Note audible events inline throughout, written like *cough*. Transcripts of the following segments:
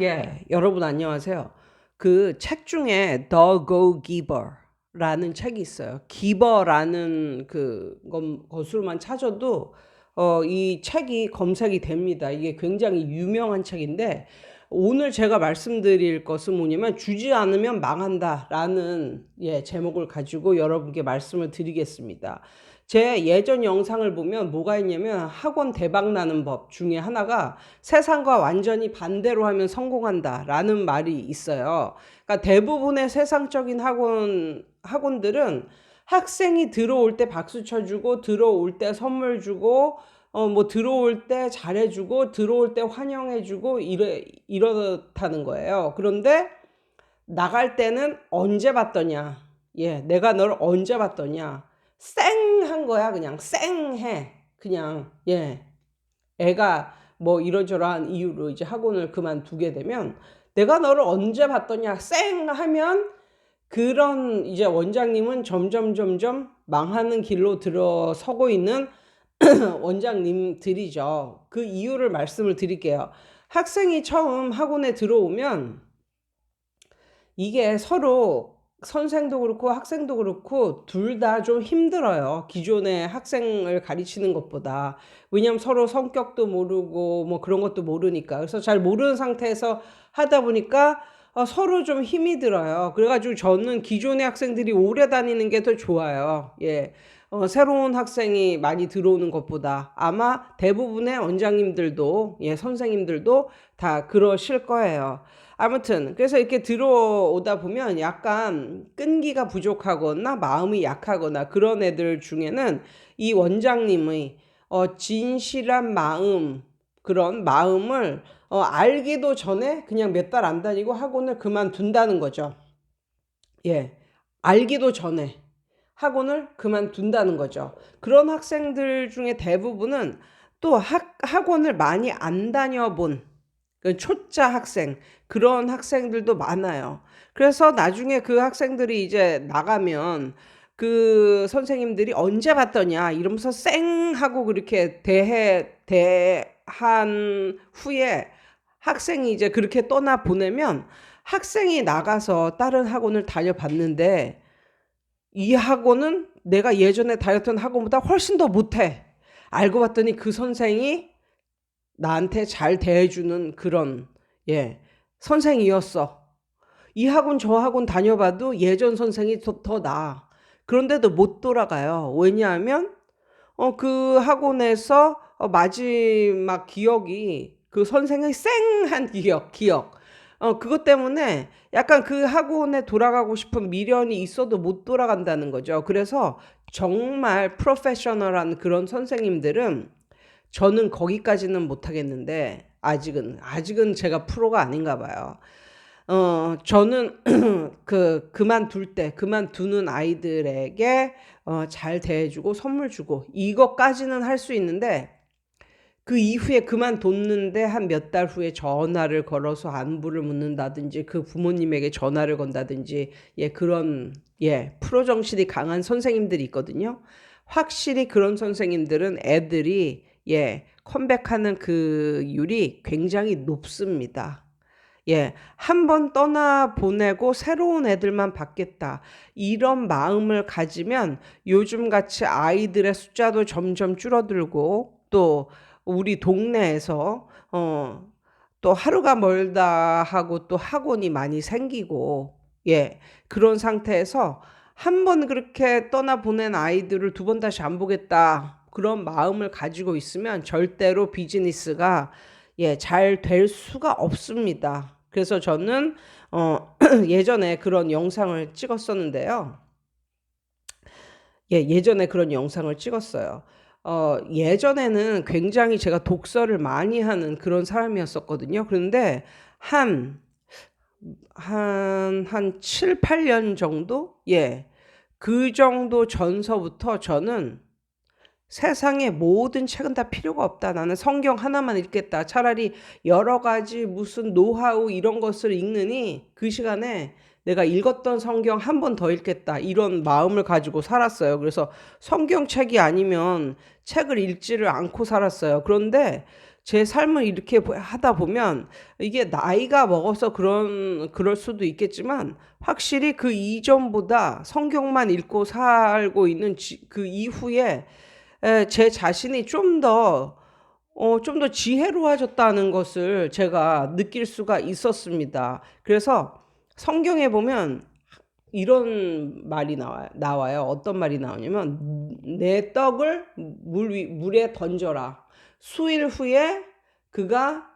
예, 여러분 안녕하세요. 그 책 중에 The Go Giver라는 책이 있어요. 기버라는 그 것- 것으로만 찾아도 어, 이 책이 검색이 됩니다. 이게 굉장히 유명한 책인데 오늘 제가 말씀드릴 것은 뭐냐면 주지 않으면 망한다라는 예, 제목을 가지고 여러분께 말씀을 드리겠습니다. 제 예전 영상을 보면 뭐가 있냐면 학원 대박 나는 법 중에 하나가 세상과 완전히 반대로 하면 성공한다 라는 말이 있어요. 그러니까 대부분의 세상적인 학원 학원들은 학생이 들어올 때 박수 쳐주고 들어올 때 선물 주고 어 뭐 들어올 때 잘해주고 들어올 때 환영해주고 이래 이렇다는 거예요. 그런데 나갈 때는 언제 봤더냐? 예, 내가 널 언제 봤더냐? 쌩한 거야, 그냥 쌩해. 그냥 예. 애가 뭐 이러저러한 이유로 이제 학원을 그만두게 되면 내가 너를 언제 봤더냐? 쌩 하면 그런 이제 원장님은 점점 점점 망하는 길로 들어서고 있는 *clears throat* 원장님들이죠. 그 이유를 말씀을 드릴게요. 학생이 처음 학원에 들어오면 이게 서로 선생도 그렇고 학생도 그렇고 둘 다 좀 힘들어요. 기존의 학생을 가르치는 것보다. 왜냐면 서로 성격도 모르고 뭐 그런 것도 모르니까. 그래서 잘 모르는 상태에서 하다 보니까 어, 서로 좀 힘이 들어요. 그래가지고 저는 기존의 학생들이 오래 다니는 게 더 좋아요. 예. 어, 새로운 학생이 많이 들어오는 것보다 아마 대부분의 원장님들도, 예, 선생님들도 다 그러실 거예요. 아무튼, 그래서 이렇게 들어오다 보면 약간 끈기가 부족하거나 마음이 약하거나 그런 애들 중에는 이 원장님의 어, 진실한 마음, 그런 마음을 어, 알기도 전에 그냥 몇 달 안 다니고 학원을 그만둔다는 거죠. 예. 알기도 전에 학원을 그만둔다는 거죠. 그런 학생들 중에 대부분은 또 학, 학원을 많이 안 다녀본 그 초짜 학생, 그런 학생들도 많아요. 그래서 나중에 그 학생들이 이제 나가면 그 선생님들이 언제 봤더냐 이러면서 쌩 하고 그렇게 대해 대한 후에 학생이 이제 그렇게 떠나 보내면 학생이 나가서 다른 학원을 다녀봤는데 이 학원은 내가 예전에 다녔던 학원보다 훨씬 더 못해. 알고 봤더니 그 선생이 나한테 잘 대해주는 그런 예 선생이었어. 이 학원 저 학원 다녀봐도 예전 선생이 더, 더 나아. 그런데도 못 돌아가요. 왜냐하면 어, 그 학원에서 어, 마지막 기억이 그 선생의 쌩한 기억, 기억. 어, 그것 때문에 약간 그 학원에 돌아가고 싶은 미련이 있어도 못 돌아간다는 거죠. 그래서 정말 프로페셔널한 그런 선생님들은 저는 거기까지는 못하겠는데 아직은 아직은 제가 프로가 아닌가 봐요. 어, 저는 *clears throat* 그 그만둘 때 그만두는 아이들에게 어, 잘 대해주고 선물 주고 이것까지는 할 수 있는데 그 이후에 그만뒀는데 한 몇 달 후에 전화를 걸어서 안부를 묻는다든지 그 부모님에게 전화를 건다든지 예 그런 예 프로 정신이 강한 선생님들이 있거든요. 확실히 그런 선생님들은 애들이 예 컴백하는 그 율이 굉장히 높습니다. 예, 한 번 떠나 보내고 새로운 애들만 받겠다. 이런 마음을 가지면 요즘 같이 아이들의 숫자도 점점 줄어들고 또 우리 동네에서 어, 또 하루가 멀다 하고 또 학원이 많이 생기고 예, 그런 상태에서 한 번 그렇게 떠나 보낸 아이들을 두 번 다시 안 보겠다. 그런 마음을 가지고 있으면 절대로 비즈니스가 예, 잘 될 수가 없습니다. 그래서 저는 어, *clears throat* 예전에 그런 영상을 찍었었는데요. 예, 예전에 그런 영상을 찍었어요. 어, 예전에는 굉장히 제가 독서를 많이 하는 그런 사람이었었거든요. 그런데 한, 한, 한 7, 8년 정도? 예. 그 정도 전서부터 저는 세상의 모든 책은 다 필요가 없다. 나는 성경 하나만 읽겠다. 차라리 여러 가지 무슨 노하우 이런 것을 읽느니 그 시간에 내가 읽었던 성경 한 번 더 읽겠다. 이런 마음을 가지고 살았어요. 그래서 성경책이 아니면 책을 읽지를 않고 살았어요. 그런데 제 삶을 이렇게 보- 하다 보면 이게 나이가 먹어서 그런 그럴 수도 있겠지만 확실히 그 이전보다 성경만 읽고 살고 있는 지- 그 이후에 에, 제 자신이 좀더 어, 좀 더 지혜로워졌다는 것을 제가 느낄 수가 있었습니다. 그래서 성경에 보면 이런 말이 나와요. 나와요. 어떤 말이 나오냐면 내 떡을 물 위, 물에 던져라. 수일 후에 그가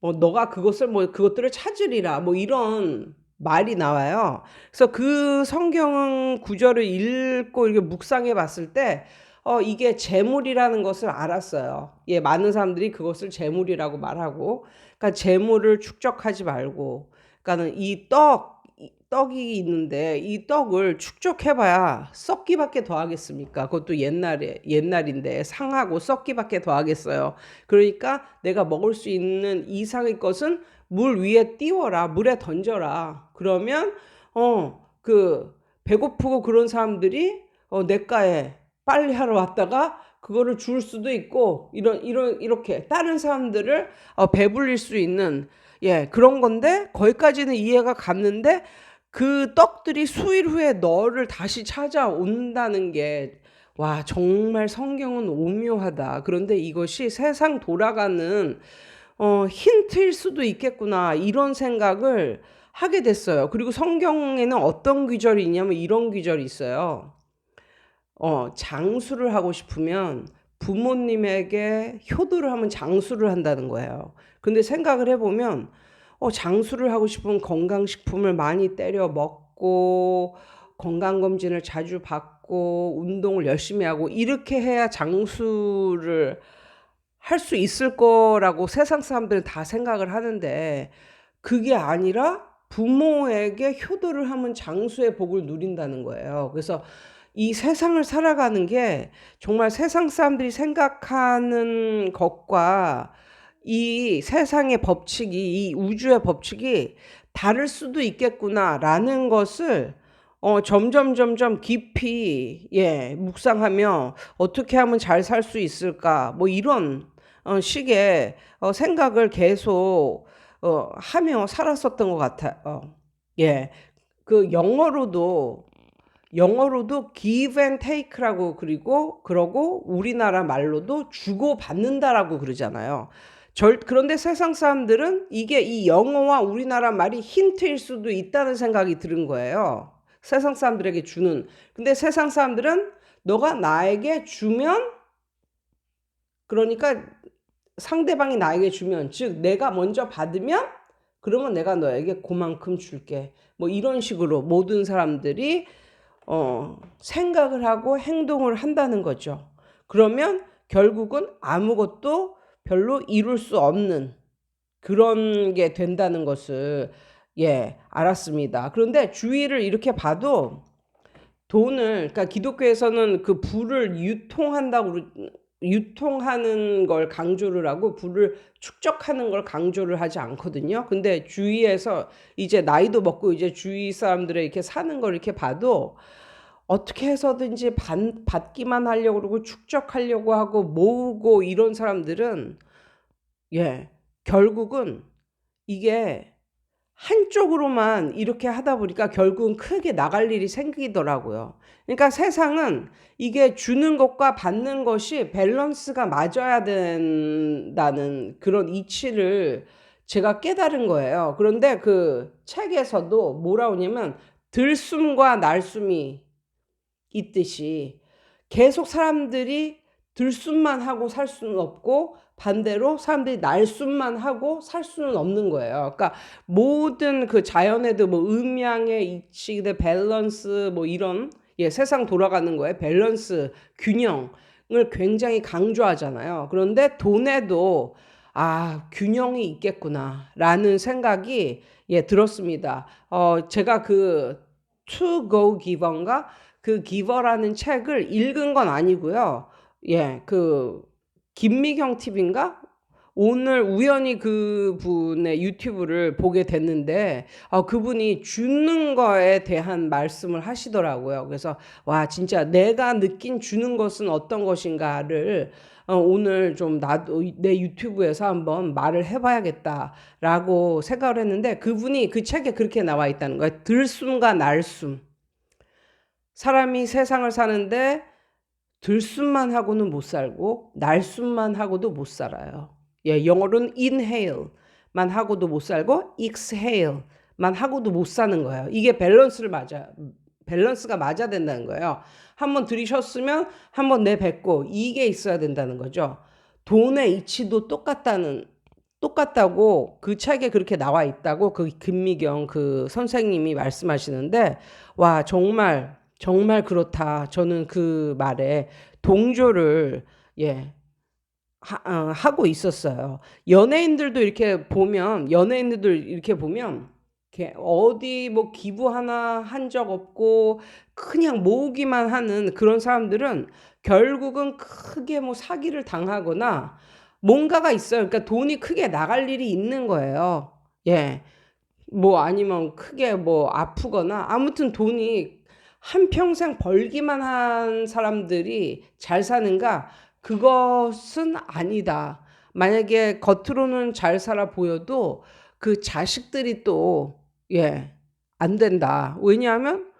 뭐 너가 그것을 뭐 그것들을 찾으리라. 뭐 이런 말이 나와요. 그래서 그 성경 구절을 읽고 이렇게 묵상해 봤을 때 어, 이게 재물이라는 것을 알았어요. 예, 많은 사람들이 그것을 재물이라고 말하고, 그러니까 재물을 축적하지 말고, 그러니까는 이 떡, 이 떡이 있는데 이 떡을 축적해봐야 썩기밖에 더 하겠습니까? 그것도 옛날에 옛날인데 상하고 썩기밖에 더 하겠어요. 그러니까 내가 먹을 수 있는 이상의 것은 물 위에 띄워라, 물에 던져라. 그러면 어그 배고프고 그런 사람들이 어 내과에 빨리 하러 왔다가 그거를 줄 수도 있고 이런 이런 이렇게 다른 사람들을 어, 배불릴 수 있는 예 그런 건데 거기까지는 이해가 갔는데 그 떡들이 수일 후에 너를 다시 찾아온다는 게 와 정말 성경은 오묘하다. 그런데 이것이 세상 돌아가는 어, 힌트일 수도 있겠구나 이런 생각을 하게 됐어요. 그리고 성경에는 어떤 귀절이 있냐면 이런 귀절이 있어요. 어, 장수를 하고 싶으면 부모님에게 효도를 하면 장수를 한다는 거예요. 근데 생각을 해보면, 어, 장수를 하고 싶으면 건강식품을 많이 때려 먹고, 건강검진을 자주 받고, 운동을 열심히 하고, 이렇게 해야 장수를 할 수 있을 거라고 세상 사람들은 다 생각을 하는데, 그게 아니라 부모에게 효도를 하면 장수의 복을 누린다는 거예요. 그래서 이 세상을 살아가는 게 정말 세상 사람들이 생각하는 것과 이 세상의 법칙이, 이 우주의 법칙이 다를 수도 있겠구나라는 것을 어, 점점 점점 깊이 예, 묵상하며 어떻게 하면 잘 살 수 있을까 뭐 이런 어, 식의 어, 생각을 계속 어, 하며 살았었던 것 같아요. 어, 예, 그 영어로도 영어로도 give and take라고 그리고 그러고 우리나라 말로도 주고 받는다라고 그러잖아요. 절, 그런데 세상 사람들은 이게 이 영어와 우리나라 말이 힌트일 수도 있다는 생각이 드는 거예요. 세상 사람들에게 주는. 근데 세상 사람들은 너가 나에게 주면 그러니까 상대방이 나에게 주면 즉 내가 먼저 받으면 그러면 내가 너에게 그만큼 줄게. 뭐 이런 식으로 모든 사람들이 어, 생각을 하고 행동을 한다는 거죠. 그러면 결국은 아무것도 별로 이룰 수 없는 그런 게 된다는 것을 예, 알았습니다. 그런데 주위를 이렇게 봐도 돈을 그러니까 기독교에서는 그 부를 유통한다고 유통하는 걸 강조를 하고 부를 축적하는 걸 강조를 하지 않거든요. 근데 주위에서 이제 나이도 먹고 이제 주위 사람들의 이렇게 사는 걸 이렇게 봐도 어떻게 해서든지 받, 받기만 하려고 그러고 축적하려고 하고 모으고 이런 사람들은 예, 결국은 이게 한쪽으로만 이렇게 하다 보니까 결국은 크게 나갈 일이 생기더라고요. 그러니까 세상은 이게 주는 것과 받는 것이 밸런스가 맞아야 된다는 그런 이치를 제가 깨달은 거예요. 그런데 그 책에서도 뭐라 오냐면 들숨과 날숨이 있듯이 계속 사람들이 들숨만 하고 살 수는 없고 반대로 사람들이 날숨만 하고 살 수는 없는 거예요. 그러니까 모든 그 자연에도 뭐 음양의 이치들 밸런스 뭐 이런 예, 세상 돌아가는 거에 밸런스 균형을 굉장히 강조하잖아요. 그런데 돈에도 아, 균형이 있겠구나라는 생각이 예, 들었습니다. 어, 제가 그 Go Giver인가 그 기버라는 책을 읽은 건 아니고요. 예, 그 김미경 TV인가? 오늘 우연히 그분의 유튜브를 보게 됐는데 어, 그분이 주는 거에 대한 말씀을 하시더라고요. 그래서 와 진짜 내가 느낀 주는 것은 어떤 것인가를 어, 오늘 좀 나도 내 유튜브에서 한번 말을 해봐야겠다라고 생각을 했는데 그분이 그 책에 그렇게 나와 있다는 거예요. 들숨과 날숨. 사람이 세상을 사는데 들숨만 하고는 못 살고 날숨만 하고도 못 살아요. 예, 영어로는 inhale만 하고도 못 살고 exhale만 하고도 못 사는 거예요. 이게 밸런스를 맞아 밸런스가 맞아야 된다는 거예요. 한번 들이셨으면 한번 내뱉고 이게 있어야 된다는 거죠. 돈의 이치도 똑같다는 똑같다고 그 책에 그렇게 나와 있다고 그 김미경 그 선생님이 말씀하시는데 와 정말 정말 그렇다. 저는 그 말에 동조를 예 하, 어, 하고 있었어요. 연예인들도 이렇게 보면 연예인들 이렇게 보면 어디 뭐 기부 하나 한 적 없고 그냥 모으기만 하는 그런 사람들은 결국은 크게 뭐 사기를 당하거나 뭔가가 있어요. 그러니까 돈이 크게 나갈 일이 있는 거예요. 예. 뭐 아니면 크게 뭐 아프거나 아무튼 돈이 한평생 벌기만 한 사람들이 잘 사는가? 그것은 아니다. 만약에 겉으로는 잘 살아 보여도 그 자식들이 또, 예, 안 된다. 왜냐하면,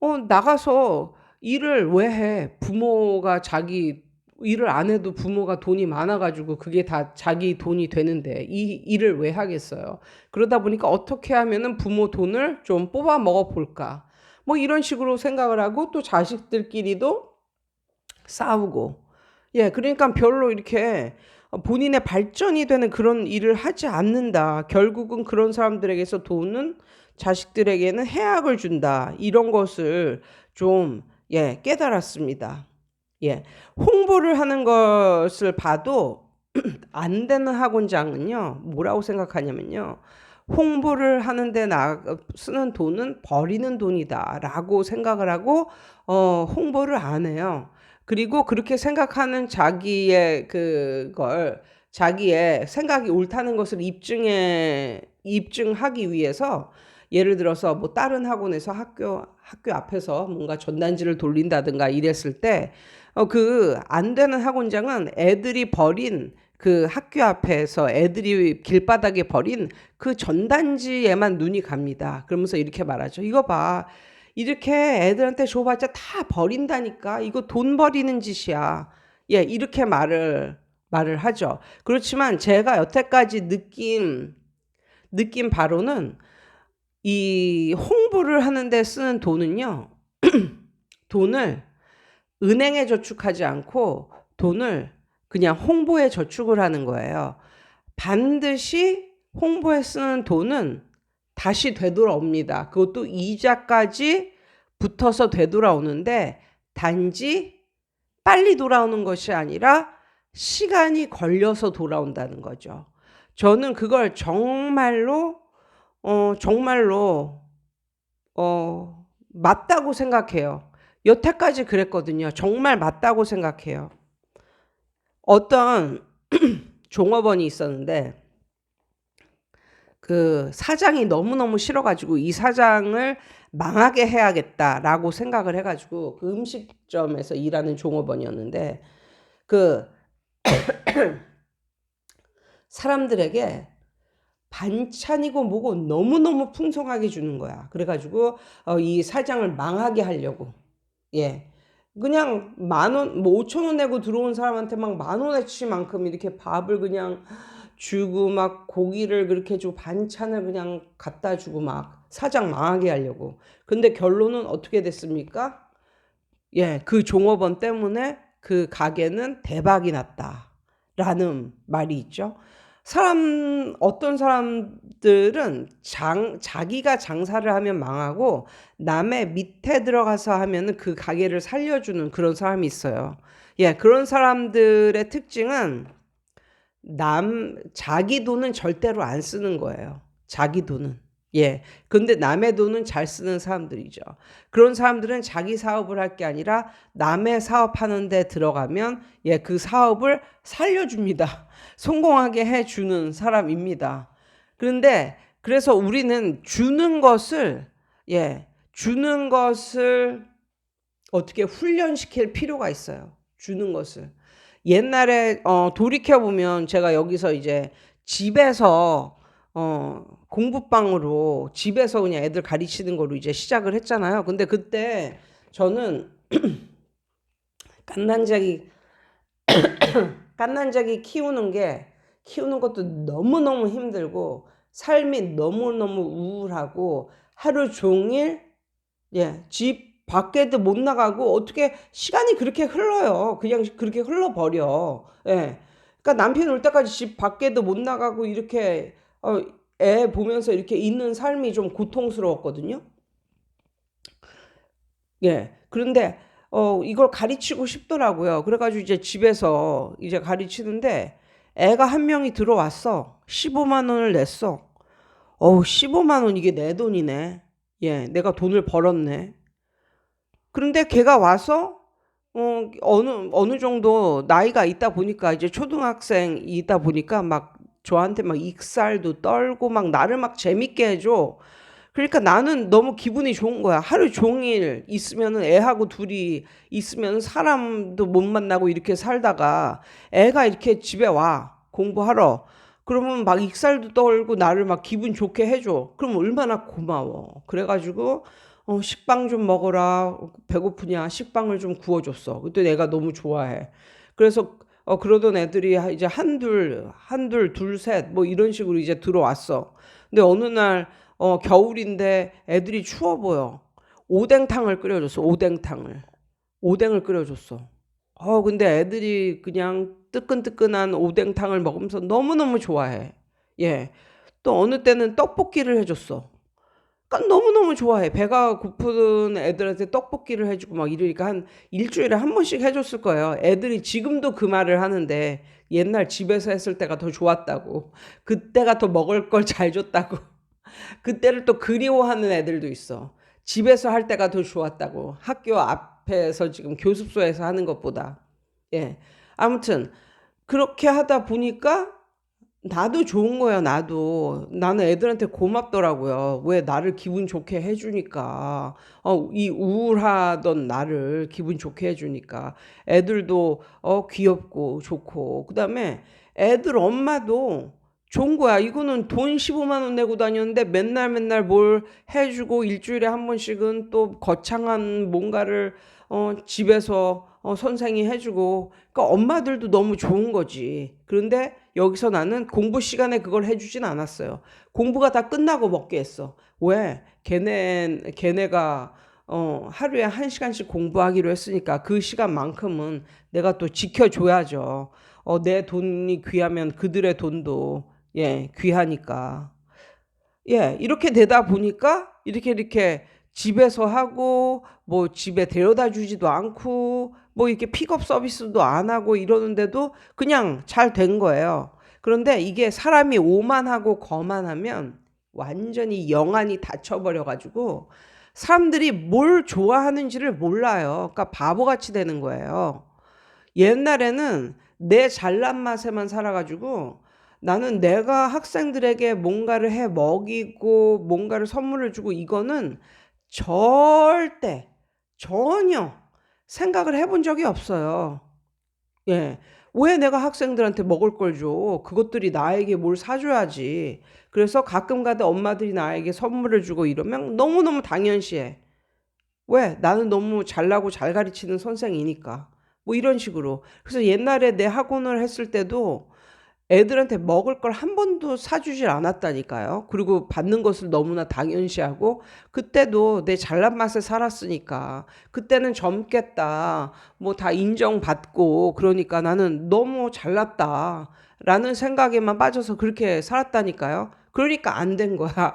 어, 나가서 일을 왜 해? 부모가 자기 일을 안 해도 부모가 돈이 많아가지고 그게 다 자기 돈이 되는데 이 일을 왜 하겠어요? 그러다 보니까 어떻게 하면은 부모 돈을 좀 뽑아 먹어 볼까? 뭐 이런 식으로 생각을 하고 또 자식들끼리도 싸우고 예 그러니까 별로 이렇게 본인의 발전이 되는 그런 일을 하지 않는다. 결국은 그런 사람들에게서 돈은 자식들에게는 해악을 준다. 이런 것을 좀 예, 깨달았습니다. 예. 홍보를 하는 것을 봐도 *clears throat* 안 되는 학원장은요. 뭐라고 생각하냐면요. 홍보를 하는데 나 쓰는 돈은 버리는 돈이다라고 생각을 하고 어 홍보를 안 해요. 그리고 그렇게 생각하는 자기의 그걸 자기의 생각이 옳다는 것을 입증해 입증하기 위해서 예를 들어서 뭐 다른 학원에서 학교 학교 앞에서 뭔가 전단지를 돌린다든가 이랬을 때 어 그 안 되는 학원장은 애들이 버린 그 학교 앞에서 애들이 길바닥에 버린 그 전단지에만 눈이 갑니다. 그러면서 이렇게 말하죠. 이거 봐. 이렇게 애들한테 줘봤자 다 버린다니까. 이거 돈 버리는 짓이야. 예, 이렇게 말을, 말을 하죠. 그렇지만 제가 여태까지 느낀, 느낀 바로는 이 홍보를 하는데 쓰는 돈은요, *clears throat* 돈을 은행에 저축하지 않고 돈을 그냥 홍보에 저축을 하는 거예요. 반드시 홍보에 쓰는 돈은 다시 되돌아옵니다. 그것도 이자까지 붙어서 되돌아오는데 단지 빨리 돌아오는 것이 아니라 시간이 걸려서 돌아온다는 거죠. 저는 그걸 정말로 어 정말로 어 맞다고 생각해요. 여태까지 그랬거든요. 정말 맞다고 생각해요. 어떤 *clears throat* 종업원이 있었는데 그 사장이 너무너무 싫어가지고 이 사장을 망하게 해야겠다라고 생각을 해가지고 그 음식점에서 일하는 종업원이었는데 그 *clears throat* 사람들에게 반찬이고 뭐고 너무너무 풍성하게 주는 거야. 그래가지고 어, 이 사장을 망하게 하려고. 예. 그냥 만 원, 뭐 오천 원 내고 들어온 사람한테 막 만 원어치만큼 이렇게 밥을 그냥 주고 막 고기를 그렇게 주고 반찬을 그냥 갖다 주고 막 사장 망하게 하려고. 근데 결론은 어떻게 됐습니까? 예, 그 종업원 때문에 그 가게는 대박이 났다. 라는 말이 있죠. 사람 어떤 사람들은 장 자기가 장사를 하면 망하고 남의 밑에 들어가서 하면은 그 가게를 살려주는 그런 사람이 있어요. 예, 그런 사람들의 특징은 남 자기 돈은 절대로 안 쓰는 거예요. 자기 돈은 예. 근데 남의 돈은 잘 쓰는 사람들이죠. 그런 사람들은 자기 사업을 할 게 아니라 남의 사업하는 데 들어가면 예, 그 사업을 살려줍니다. *laughs* 성공하게 해주는 사람입니다. 그런데 그래서 우리는 주는 것을 예, 주는 것을 어떻게 훈련시킬 필요가 있어요. 주는 것을. 옛날에 어, 돌이켜 보면 제가 여기서 이제 집에서 어, 공부방으로 집에서 그냥 애들 가르치는 거로 이제 시작을 했잖아요. 근데 그때 저는 *clears throat* 갓난자기 갓난자기 *clears throat* 키우는 게 키우는 것도 너무너무 힘들고 삶이 너무너무 우울하고 하루 종일 예, 집 밖에도 못 나가고 어떻게 시간이 그렇게 흘러요. 그냥 그렇게 흘러버려. 예. 그러니까 남편 올 때까지 집 밖에도 못 나가고 이렇게 어, 애 보면서 이렇게 있는 삶이 좀 고통스러웠거든요. 예. 그런데 어, 이걸 가르치고 싶더라고요. 그래가지고 이제 집에서 이제 가르치는데 애가 한 명이 들어왔어. 15만 원을 냈어. 어우, 15만 원 이게 내 돈이네. 예, 내가 돈을 벌었네. 그런데 걔가 와서 어, 어느 어느 정도 나이가 있다 보니까 이제 초등학생이다 보니까 막 저한테 막 익살도 떨고 막 나를 막 재밌게 해줘. 그러니까 나는 너무 기분이 좋은 거야. 하루 종일 있으면은 애하고 둘이 있으면 사람도 못 만나고 이렇게 살다가 애가 이렇게 집에 와 공부하러. 그러면 막 익살도 떨고 나를 막 기분 좋게 해줘. 그럼 얼마나 고마워. 그래가지고 어, 식빵 좀 먹어라. 배고프냐? 식빵을 좀 구워줬어. 그때 내가 너무 좋아해. 그래서 어, 그러던 애들이 이제 한둘, 한둘, 둘, 셋, 뭐 이런 식으로 이제 들어왔어. 근데 어느 날, 어, 겨울인데 애들이 추워 보여. 오뎅탕을 끓여줬어, 오뎅탕을. 오뎅을 끓여줬어. 어, 근데 애들이 그냥 뜨끈뜨끈한 오뎅탕을 먹으면서 너무너무 좋아해. 예. 또 어느 때는 떡볶이를 해줬어. 그러니까 너무너무 좋아해. 배가 고픈 애들한테 떡볶이를 해주고 막 이러니까 한 일주일에 한 번씩 해줬을 거예요. 애들이 지금도 그 말을 하는데 옛날 집에서 했을 때가 더 좋았다고. 그때가 더 먹을 걸 잘 줬다고. *laughs* 그때를 또 그리워하는 애들도 있어. 집에서 할 때가 더 좋았다고. 학교 앞에서 지금 교습소에서 하는 것보다. 예. 아무튼 그렇게 하다 보니까 나도 좋은 거야, 나도. 나는 애들한테 고맙더라고요. 왜 나를 기분 좋게 해주니까. 어, 이 우울하던 나를 기분 좋게 해주니까. 애들도, 어, 귀엽고 좋고. 그 다음에 애들 엄마도 좋은 거야. 이거는 돈 15만 원 내고 다녔는데 맨날 맨날 뭘 해주고 일주일에 한 번씩은 또 거창한 뭔가를, 어, 집에서 어, 선생이 해주고, 그러니까 엄마들도 너무 좋은 거지. 그런데 여기서 나는 공부 시간에 그걸 해주진 않았어요. 공부가 다 끝나고 먹게 했어. 왜? 걔네, 걔네가, 어, 하루에 한 시간씩 공부하기로 했으니까 그 시간만큼은 내가 또 지켜줘야죠. 어, 내 돈이 귀하면 그들의 돈도, 예, 귀하니까. 예, 이렇게 되다 보니까 이렇게 이렇게 집에서 하고 뭐 집에 데려다 주지도 않고 뭐 이렇게 픽업 서비스도 안 하고 이러는데도 그냥 잘 된 거예요. 그런데 이게 사람이 오만하고 거만하면 완전히 영안이 닫혀버려 가지고 사람들이 뭘 좋아하는지를 몰라요. 그러니까 바보같이 되는 거예요. 옛날에는 내 잘난 맛에만 살아가지고 나는 내가 학생들에게 뭔가를 해 먹이고 뭔가를 선물을 주고 이거는 절대 전혀 생각을 해본 적이 없어요. 예. 왜 내가 학생들한테 먹을 걸 줘? 그것들이 나에게 뭘 사줘야지. 그래서 가끔 가다 엄마들이 나에게 선물을 주고 이러면 너무너무 당연시해. 왜? 나는 너무 잘나고 잘 가르치는 선생이니까. 뭐 이런 식으로. 그래서 옛날에 내 학원을 했을 때도 애들한테 먹을 걸 한 번도 사주질 않았다니까요. 그리고 받는 것을 너무나 당연시하고 그때도 내 잘난 맛에 살았으니까 그때는 젊겠다. 뭐 다 인정받고 그러니까 나는 너무 잘났다. 라는 생각에만 빠져서 그렇게 살았다니까요. 그러니까 안 된 거야.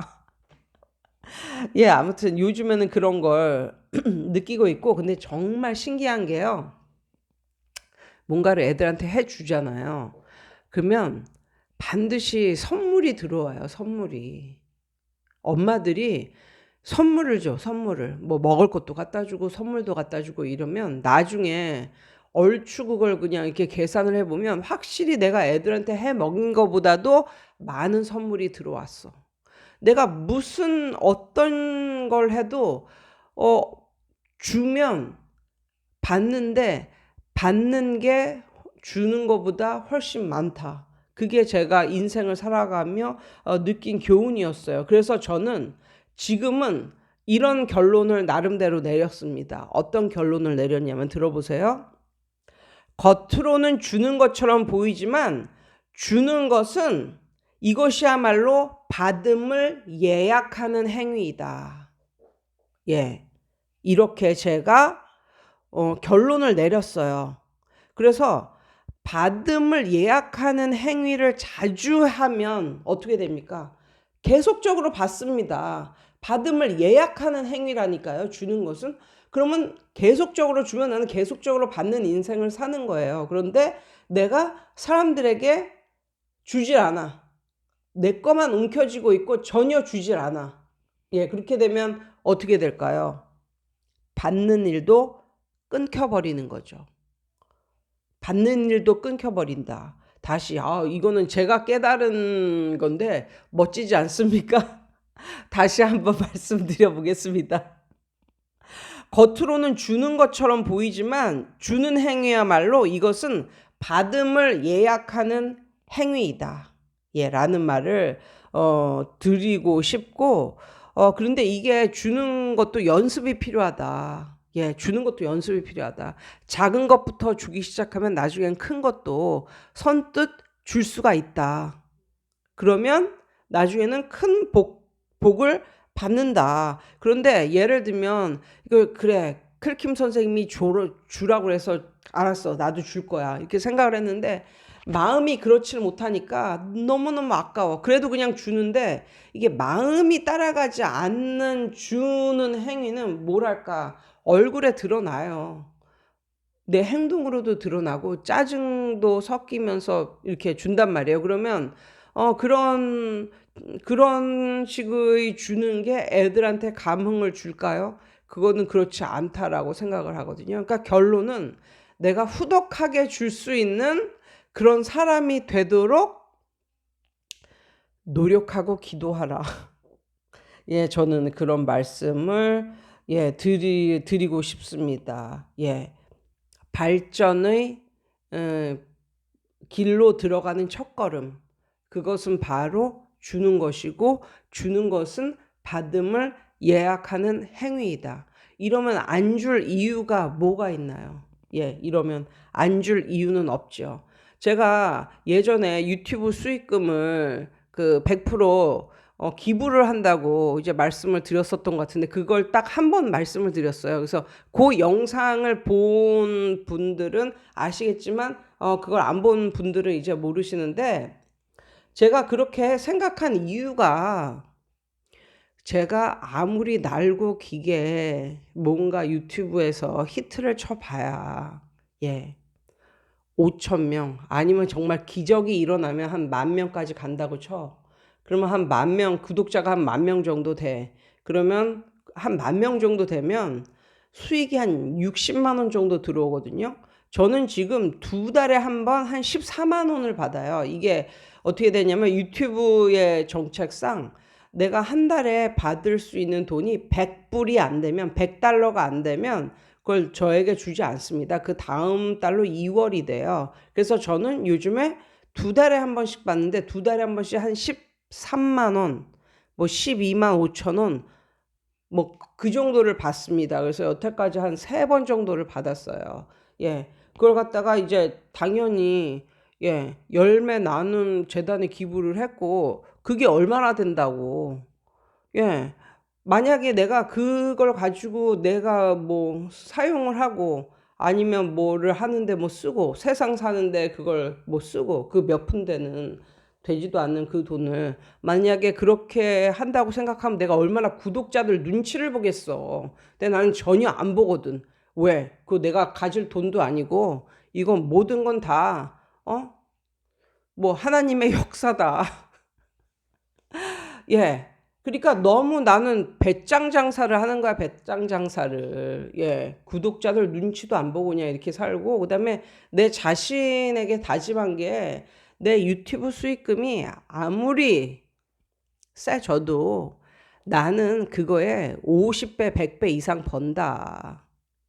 *laughs* 예, 아무튼 요즘에는 그런 걸 *clears throat* 느끼고 있고 근데 정말 신기한 게요. 뭔가를 애들한테 해 주잖아요. 그러면 반드시 선물이 들어와요, 선물이. 엄마들이 선물을 줘, 선물을. 뭐 먹을 것도 갖다 주고 선물도 갖다 주고 이러면 나중에 얼추 그걸 그냥 이렇게 계산을 해 보면 확실히 내가 애들한테 해 먹인 것보다도 많은 선물이 들어왔어. 내가 무슨 어떤 걸 해도 어 주면 받는데 받는 게 주는 것보다 훨씬 많다. 그게 제가 인생을 살아가며 어, 느낀 교훈이었어요. 그래서 저는 지금은 이런 결론을 나름대로 내렸습니다. 어떤 결론을 내렸냐면 들어보세요. 겉으로는 주는 것처럼 보이지만 주는 것은 이것이야말로 받음을 예약하는 행위이다. 예. 이렇게 제가 어, 결론을 내렸어요. 그래서 받음을 예약하는 행위를 자주 하면 어떻게 됩니까? 계속적으로 받습니다. 받음을 예약하는 행위라니까요. 주는 것은. 그러면 계속적으로 주면 나는 계속적으로 받는 인생을 사는 거예요. 그런데 내가 사람들에게 주질 않아. 내 것만 움켜쥐고 있고 전혀 주질 않아. 예, 그렇게 되면 어떻게 될까요? 받는 일도 끊겨버리는 거죠. 받는 일도 끊겨버린다. 다시, 아, 이거는 제가 깨달은 건데 멋지지 않습니까? *laughs* 다시 한번 *laughs* 말씀드려 보겠습니다. 겉으로는 주는 것처럼 보이지만 주는 행위야말로 이것은 받음을 예약하는 행위이다. 예, 라는 말을 어, 드리고 싶고 어, 그런데 이게 주는 것도 연습이 필요하다. 예, 주는 것도 연습이 필요하다. 작은 것부터 주기 시작하면 나중엔 큰 것도 선뜻 줄 수가 있다. 그러면 나중에는 큰 복, 복을 받는다. 그런데 예를 들면 이걸 그래 클킴 선생님이 줘, 주라고 해서 알았어 나도 줄 거야 이렇게 생각을 했는데 마음이 그렇지를 못하니까 너무너무 아까워. 그래도 그냥 주는데 이게 마음이 따라가지 않는 주는 행위는 뭐랄까 얼굴에 드러나요. 내 행동으로도 드러나고 짜증도 섞이면서 이렇게 준단 말이에요. 그러면 어 그런 그런 식의 주는 게 애들한테 감흥을 줄까요? 그거는 그렇지 않다라고 생각을 하거든요. 그러니까 결론은 내가 후덕하게 줄 수 있는 그런 사람이 되도록 노력하고 기도하라. *laughs* 예, 저는 그런 말씀을 예, 드리, 드리고 싶습니다. 예. 발전의 음, 길로 들어가는 첫걸음. 그것은 바로 주는 것이고 주는 것은 받음을 예약하는 행위이다. 이러면 안 줄 이유가 뭐가 있나요? 예, 이러면 안 줄 이유는 없죠. 제가 예전에 유튜브 수익금을 그 100% 어, 기부를 한다고 이제 말씀을 드렸었던 것 같은데 그걸 딱 한 번 말씀을 드렸어요. 그래서 그 영상을 본 분들은 아시겠지만 어, 그걸 안 본 분들은 이제 모르시는데 제가 그렇게 생각한 이유가 제가 아무리 날고 기게 뭔가 유튜브에서 히트를 쳐봐야 예 5천 명 아니면 정말 기적이 일어나면 한 만 명까지 간다고 쳐. 그러면 한 만 명, 구독자가 한 만 명 정도 돼. 그러면 한 만 명 정도 되면 수익이 한 60만 원 정도 들어오거든요. 저는 지금 두 달에 한번한 14만 원을 받아요. 이게 어떻게 되냐면 유튜브의 정책상 내가 한 달에 받을 수 있는 돈이 100불이 안 되면 100달러가 안 되면 그걸 저에게 주지 않습니다. 그 다음 달로 2월이 돼요. 그래서 저는 요즘에 두 달에 한 번씩 받는데 두 달에 한 번씩 한 13만 원, 뭐 12만 5천 원, 뭐 그 정도를 받습니다. 그래서 여태까지 한 세 번 정도를 받았어요. 예. 그걸 갖다가 이제 당연히 예, 열매 나눔 재단에 기부를 했고 그게 얼마나 된다고. 예. 만약에 내가 그걸 가지고 내가 뭐 사용을 하고 아니면 뭐를 하는데 뭐 쓰고 세상 사는데 그걸 뭐 쓰고 그 몇 푼대는 되지도 않는 그 돈을 만약에 그렇게 한다고 생각하면 내가 얼마나 구독자들 눈치를 보겠어. 근데 나는 전혀 안 보거든. 왜? 그 내가 가질 돈도 아니고 이건 모든 건 다 어? 뭐 하나님의 역사다. *laughs* 예. 그러니까 너무 나는 배짱 장사를 하는 거야, 배짱 장사를. 예. 구독자들 눈치도 안 보고 그냥 이렇게 살고, 그 다음에 내 자신에게 다짐한 게 내 유튜브 수익금이 아무리 세져도 나는 그거에 50배, 100배 이상 번다.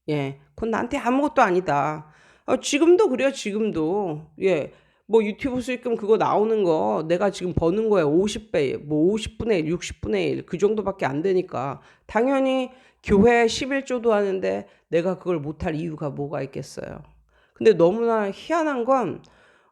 예. 그건 나한테 아무것도 아니다. 어, 지금도 그래요, 지금도. 예. 뭐 유튜브 수익금 그거 나오는 거 내가 지금 버는 거에 50배, 뭐 50분의 1, 60분의 1, 그 정도밖에 안 되니까 당연히 교회 11조도 하는데 내가 그걸 못할 이유가 뭐가 있겠어요. 근데 너무나 희한한 건,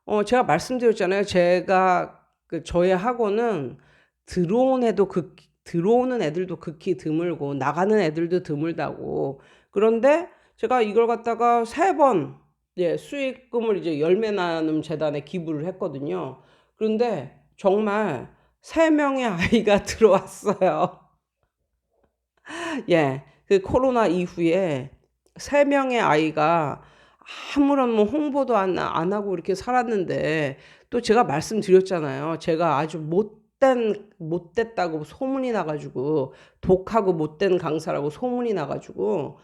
어, 제가 말씀드렸잖아요. 제가, 그, 저의 학원은 들어온 애도 극, 들어오는 애들도 극히 드물고, 나가는 애들도 드물다고. 그런데 제가 이걸 갖다가 세 번, 예, 수익금을 이제 열매 나눔 재단에 기부를 했거든요. 그런데 정말 세 명의 아이가 *laughs* 들어왔어요. *laughs* 예, 그 코로나 이후에 세 명의 아이가 아무런 뭐 홍보도 안, 안 하고 이렇게 살았는데 또 제가 말씀드렸잖아요. 제가 아주 못된, 못됐다고 소문이 나가지고 독하고 못된 강사라고 소문이 나가지고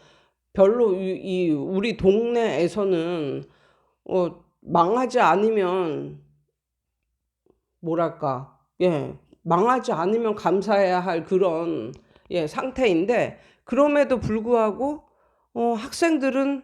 별로 이, 이 우리 동네에서는 어, 망하지 않으면 뭐랄까 예 망하지 않으면 감사해야 할 그런 예 상태인데 그럼에도 불구하고 어, 학생들은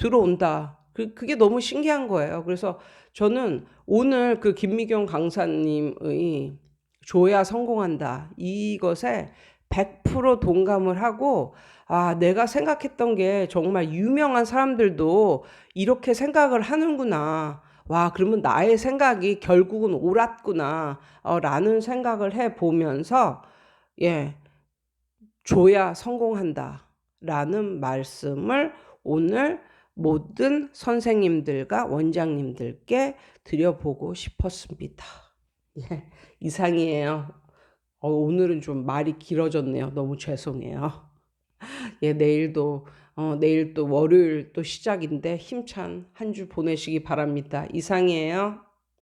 들어온다. 그, 그게 너무 신기한 거예요. 그래서 저는 오늘 그 김미경 강사님의 줘야 성공한다. 이것에 100% 동감을 하고, 아, 내가 생각했던 게 정말 유명한 사람들도 이렇게 생각을 하는구나. 와, 그러면 나의 생각이 결국은 옳았구나. 어, 라는 생각을 해 보면서, 예, 줘야 성공한다. 라는 말씀을 오늘 모든 선생님들과 원장님들께 드려보고 싶었습니다. 예, 이상이에요. 어, 오늘은 좀 말이 길어졌네요. 너무 죄송해요. 예, 내일도, 어, 내일 또 월요일 또 시작인데 힘찬 한 주 보내시기 바랍니다. 이상이에요.